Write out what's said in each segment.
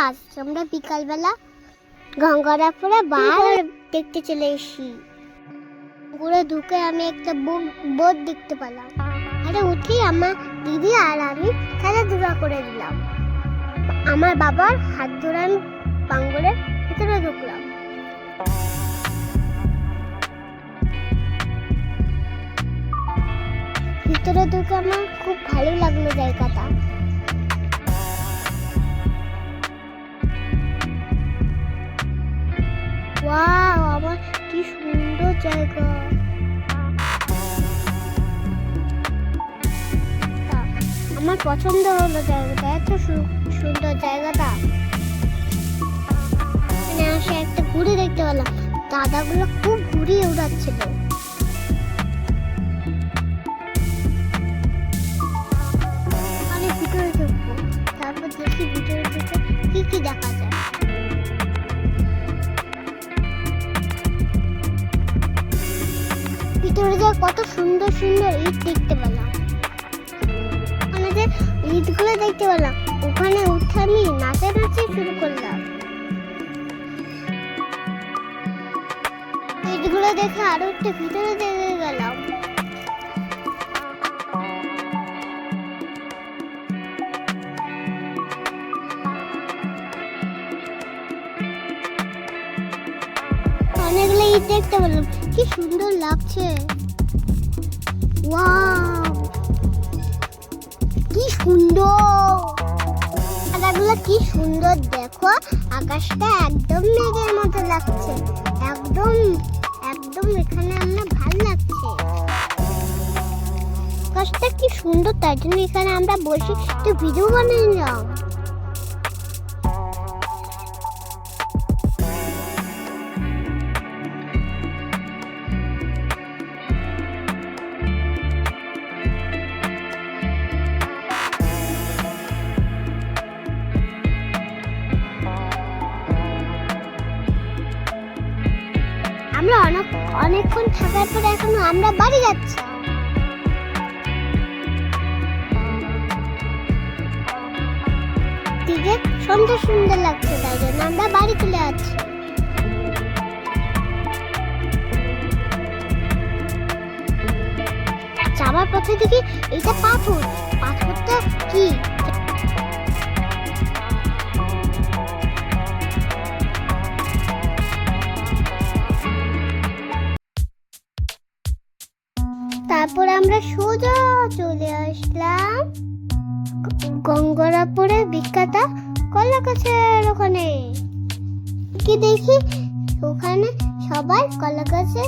আজ আমরা বিকালবেলা গঙ্গারাপুরে বার দেখতে চলে এসেছি। ঘুরে ঢুকে আমি একটা বোট দেখতে পেলাম। আরে উঠি আমার দিদি আর আমি খেলাধুলা করে দিলাম। আমার বাবার হাত ধরে আমি পাঙ্গলের ভিতরে ঢুকলাম। ভিতরে ঢুকে আমার খুব ভালো লাগল জায়গাটা। আমার পছন্দ হলো জায়গাটা, এত সু- সুন্দর জায়গাটা। মানে আসে একটা ঘুড়ি দেখতে পেলাম। দাদাগুলো খুব ঘুড়ি উড়াচ্ছিল। ভিতরে ঢুকবো। তারপর দেখি ভিতরে ঢুকে কি কি দেখা যায়। ভিতরে যা কত সুন্দর সুন্দর ইট দেখতে পেলাম। যে ইটগুলো দেখতে পেলাম। ওখানে উঠে আমি নাচানাচি শুরু করলাম। ইটগুলো দেখে আরও একটু ভিতরে দেখে গেলাম। অনেকগুলো ইট দেখতে পেলাম। কি সুন্দর লাগছে। কি সুন্দর। পাতাগুলো কি সুন্দর, দেখো। আকাশটা একদম মেঘের মতো লাগছে। একদম একদম এখানে আমরা ভালো লাগছে। আকাশটা কি সুন্দর তার জন্য এখানে আমরা বসে একটু ভিডিও বানিয়ে নিলাম। আমরা অনেক, অনেকক্ষণ থাকার পরে এখন আমরা বাড়ি যাচ্ছি। দিকে সুন্দর সুন্দর লাগছে, তাই জন্য আমরা বাড়ি চলে যাচ্ছি। যাওয়ার পথে দেখি এটা পাথর। পাথরটা কি? তারপর আমরা সোজা চলে আসলাম। গঙ্গরাপুরে বিখ্যাত কলা গাছের ওখানে। কি দেখি? ওখানে সবাই কলা গাছে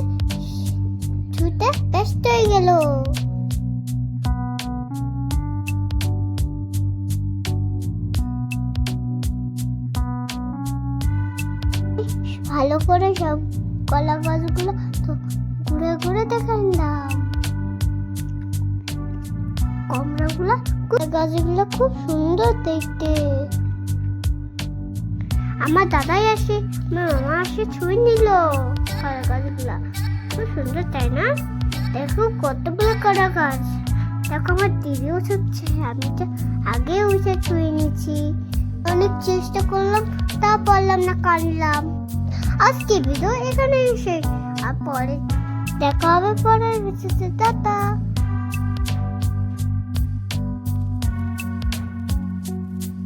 ছুটে ব্যস্ত হয়ে গেল। ভালো করে সব কলা গাছগুলো ঘুরে ঘুরে দেখালাম গাছগুলো খুব সুন্দর দেখতে। আমার দাদাই আসে, আমার মামা আসে, ছুঁয়ে নিল কলা গাছগুলা। খুব সুন্দর, তাই না? দেখো কতগুলো কলা গাছ। দেখো আমার দিদিও ছুটছে, আমি তো আগে উঠে ছুঁয়ে নিচ্ছি অনেক চেষ্টা করলাম, তা পারলাম না কানলাম আজকে ভিডিও এখানে এসে আর পরে দেখা হবে পরের ভিডিওতে টাটা।